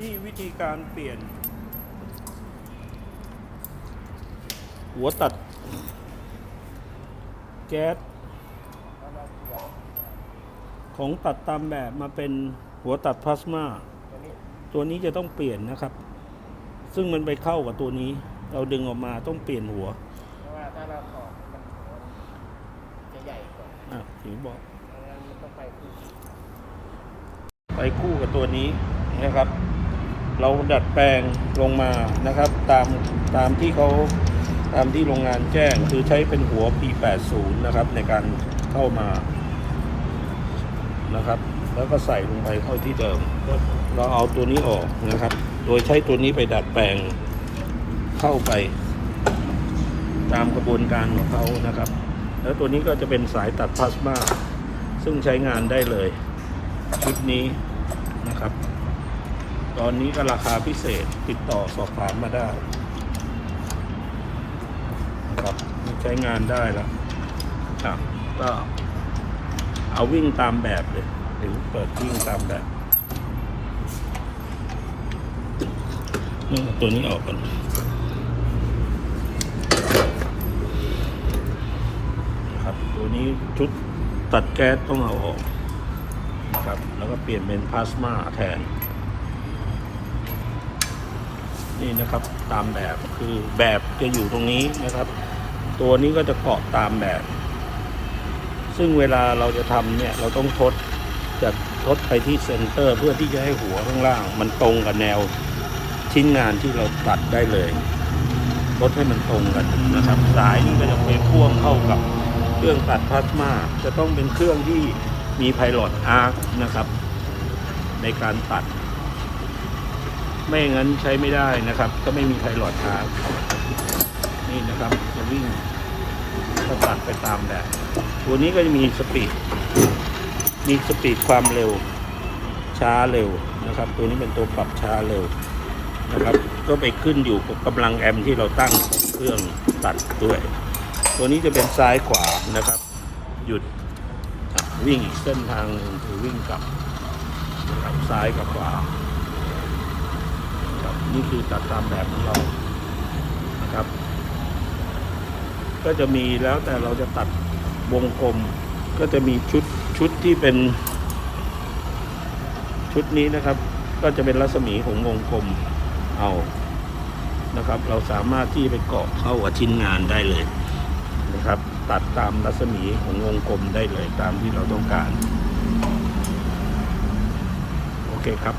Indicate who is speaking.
Speaker 1: นี่วิธีการเปลี่ยน หัวตัด แก๊สของตัดตามแบบมาเป็นหัวตัดพลาสมาตัวนี้จะต้องเปลี่ยนนะครับ ซึ่งมันไปเข้ากับตัวนี้ เราดึงออกมาต้องเปลี่ยนหัว
Speaker 2: เพราะว่าถ้าเราถอดมันจะใหญ่กว่า
Speaker 1: อะถึงบอก
Speaker 2: ดังนั้นมันต้องไปคู่
Speaker 1: ไปคู่กับตัวนี้นะครับ เราดัดแปลงลงมานะครับ ตามตามที่เขาตามที่โรงงานแจ้งคือใช้เป็นหัว P80 นะครับ ในการเข้ามานะครับ แล้วก็ใส่ลงไปเข้าที่เดิม เราเอาตัวนี้ออกนะครับ โดยใช้ตัวนี้ไปดัดแปลงเข้าไป ตามกระบวนการของเขานะครับ แล้วตัวนี้ก็จะเป็นสายตัดพลาสมาซึ่งใช้งานได้เลย ชุดนี้นะครับ ตอนนี้ก็ราคาพิเศษติดต่อสอบถามมาได้นะครับใช้งานได้แล้วอะก็เอาวิ่งตามแบบเลยหรือเปิดวิ่งตามแบบนี่ตัวนี้ออกก่อนครับตัวนี้ชุดตัดแก๊สต้องเอาออกนะครับ แล้วก็เปลี่ยนเป็นพลาสมาแทน นี่นะครับตามแบบคือแบบจะอยู่ตรงนี้นะครับ ตัวนี้ก็จะเกาะตามแบบ ซึ่งเวลาเราจะทำเนี่ยเราต้องทดจะทดไปที่เซนเตอร์ เพื่อที่จะให้หัวข้างล่าง มันตรงกับแนวชิ้นงานที่เราตัดได้เลยทดให้มันตรงกันนะครับ สายนี่ก็จะไปพ่วงเข้ากับเครื่องตัดพลาสมาจะต้องเป็นเครื่องที่มีไพลอตอาร์นะครับ ในการตัด ไม่งั้นใช้ไม่ได้นะครับ ก็ไม่มีไพลอตอาร์คนี่นะครับจะวิ่งก็ตัดไปตามแบบตัวนี้ก็จะมีสปีดมีสปีดความเร็ว ช้าเร็วนะครับ ตัวนี้เป็นตัวปรับช้าเร็วนะครับ ก็ไปขึ้นอยู่กับกำลังแอมป์ที่เราตั้งเครื่องตัดด้วย ตัวนี้จะเป็นซ้ายขวานะครับ หยุดวิ่งอีกเส้นทางหนึ่งคือวิ่งกลับซ้ายกับขวา ครับนี่คือตัดตามแบบของเรานะครับ ก็จะมีแล้วแต่เราจะตัดวงกลม ก็จะมีชุดชุดที่เป็น ชุดนี้นะครับ ก็จะเป็นรัศมีของวงกลมเอานะครับ เราสามารถที่ไปเกาะเข้ากับชิ้นงานได้เลยนะครับ ตัดตามรัศมีของวงกลมได้เลยตามที่เราต้องการ โอเคครับ